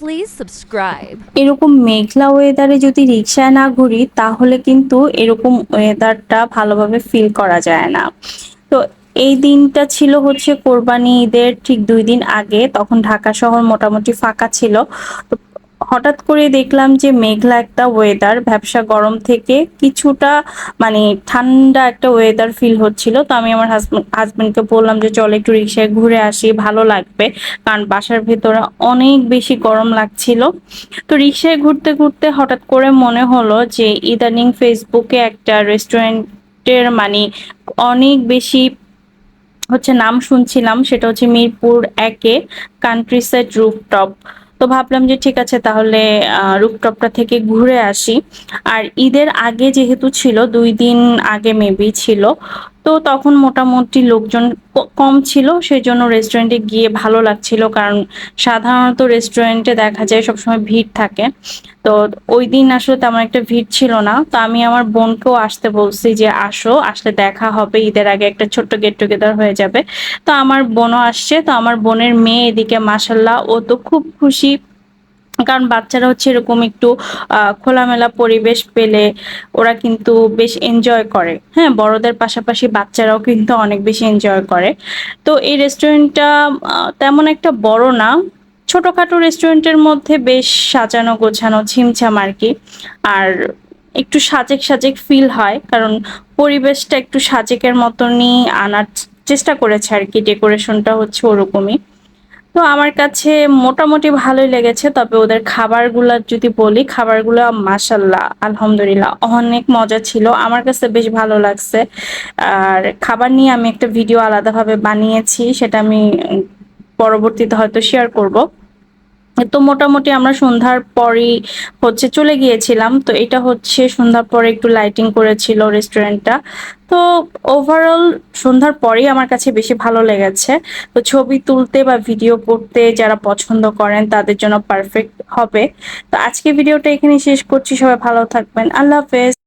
Please subscribe এরকম মেঘলা ওয়েদারে যদি রিক্সায় না ঘুরি, তাহলে কিন্তু এরকম ওয়েদারটা ভালোভাবে ফিল করা যায় না। তো এই দিনটা ছিল হচ্ছে কোরবানি ঈদের ঠিক দুই দিন আগে, তখন ঢাকা শহর মোটামুটি ফাঁকা ছিল। তো হঠাৎ করে দেখলাম যে মেঘলা একটা ওয়েদার ব্যবসা গরম থেকে কিছুটা মানে ঠান্ডা একটা ওয়েদার ফিল হচ্ছিল। তো আমি আমার হাজবেন্ডকে বললাম যে, চল একটু রিক্সায় ঘুরে আসি, ভালো লাগবে। কারণ বাসার ভেতরে অনেক বেশি গরম লাগছিল। তো রিক্সায় ঘুরতে ঘুরতে হঠাৎ করে মনে হলো যে, ইদানিং ফেসবুকে একটা রেস্টুরেন্টের মানে অনেক বেশি হচ্ছে নাম শুনছিলাম, সেটা হচ্ছে মিরপুর একে কান্ট্রি সাইড রুফটপ তো ভাবলাম যে ঠিক আছে, তাহলে রুপটপটা থেকে ঘুরে আসি। আর ঈদের আগে যেহেতু ছিল, দুই দিন আগে মেবি ছিল তো তখন মোটামুটি লোকজন কম ছিল সেই জন্য রেস্টুরেন্টে গিয়ে ভালো লাগছিল, কারণ সাধারণত রেস্টুরেন্টে দেখা যায় সবসময় ভিড় থাকে। তো ওই দিন আসলে তেমন একটা ভিড় ছিল না। তো আমি আমার বোনকেও আসতে বলছি যে, আসো, আসলে দেখা হবে, ঈদের আগে একটা ছোট্ট গেট টুগেদার হয়ে যাবে। তো আমার বোনও আসছে। তো আমার বোনের মেয়ে এদিকে মাসাল্লাহ ও তো খুব খুশি। কারণ বাচ্চারা হচ্ছে এরকম একটু খোলামেলা পরিবেশ পেলে ওরা কিন্তু বেশ এনজয় করে। হ্যাঁ বড়দের পাশাপাশি বাচ্চারাও কিন্তু অনেক বেশি এনজয় করে। তো এই রেস্টুরেন্টটা তেমন একটা বড় না। ছোটোখাটো রেস্টুরেন্টের মধ্যে বেশ সাজানো গোছানো, ছিমছাম আর কি। আর একটু সাজেক সাজেক ফিল হয়, কারণ পরিবেশটা একটু সাজেকের মতনই আনার চেষ্টা করেছে আর কি ডেকোরেশনটা হচ্ছে ওরকমই। তো আমার কাছে মোটামুটি ভালোই লেগেছে, তবে ওদের খাবারগুলো যদি বলি, খাবারগুলো মাসাল্লাহ আলহামদুলিল্লাহ অনেক মজা ছিল। আমার কাছে বেশ ভালো লাগছে। আর খাবার নিয়ে আমি একটা ভিডিও আলাদাভাবে বানিয়েছি, সেটা আমি পরবর্তীতে হয়তো শেয়ার করব। তো মোটামুটি আমরা সন্ধ্যার পরই হচ্ছে চলে গিয়েছিলাম। তো এটা হচ্ছে সন্ধ্যার পরে একটু লাইটিং করেছিল রেস্টুরেন্টটা তো ওভারঅল সন্ধ্যার পরেই আমার কাছে বেশি ভালো লেগেছে। তো ছবি তুলতে বা ভিডিও করতে যারা পছন্দ করেন তাদের জন্য পারফেক্ট হবে। তো আজকে ভিডিওটা এখানে শেষ করছি। সবাই ভালো থাকবেন। আল্লাহ হাফেজ।